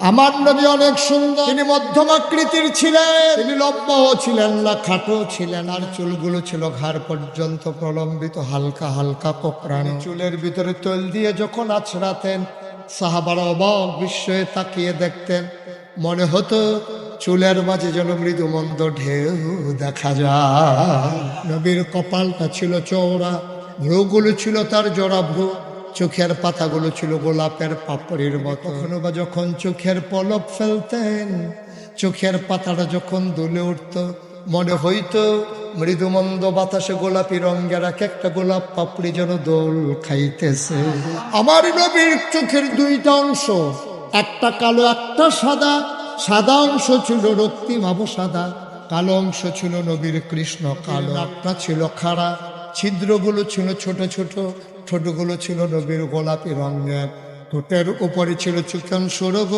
আমার নবী অনেক সুন্দর। তিনি মধ্যম আকৃতির ছিলেন। তিনি লম্বাও ছিলেন না খাটো ছিলেন। আর চুলগুলো ছিল ঘাড় পর্যন্ত প্রলম্বিত হালকা হালকা কোকড়ানো চুলের ভিতরে তৈল দিয়ে যখন আছড়াতেন সাহাবারা অবাক বিস্ময়ে তাকিয়ে দেখতেন। মনে হতো চুলের মাঝে যেন মৃদু মন্দ ঢেউ দেখা যায়। নবীর কপালটা ছিল চৌড়া ভ্রুগুলো ছিল তার জোড়া ভ্রু। চোখের পাতাগুলো ছিল গোলাপের পাপড়ির মতো। কখনো বা যখন চোখের পলক ফেলতেন চোখের পাতাটা যখন দুলে উঠত মনে হইতো মৃদুমন্দ বাতাসে গোলাপি রঙের এক একটা গোলাপ পাপড়ি যেন দোল খাইতেছে। আমার নবীর চোখের দুইটা অংশ একটা কালো একটা সাদা। সাদা অংশ ছিল রক্তিম সাদা কালো অংশ ছিল নবীর কৃষ্ণ কালো। একটা ছিল খাড়া ছিদ্রগুলো ছিল ছোট ছোট ছোটগুলো ছিল নবীর গোলাপি রঙের ঠোঁটের উপরে ছিল চিকন সরগ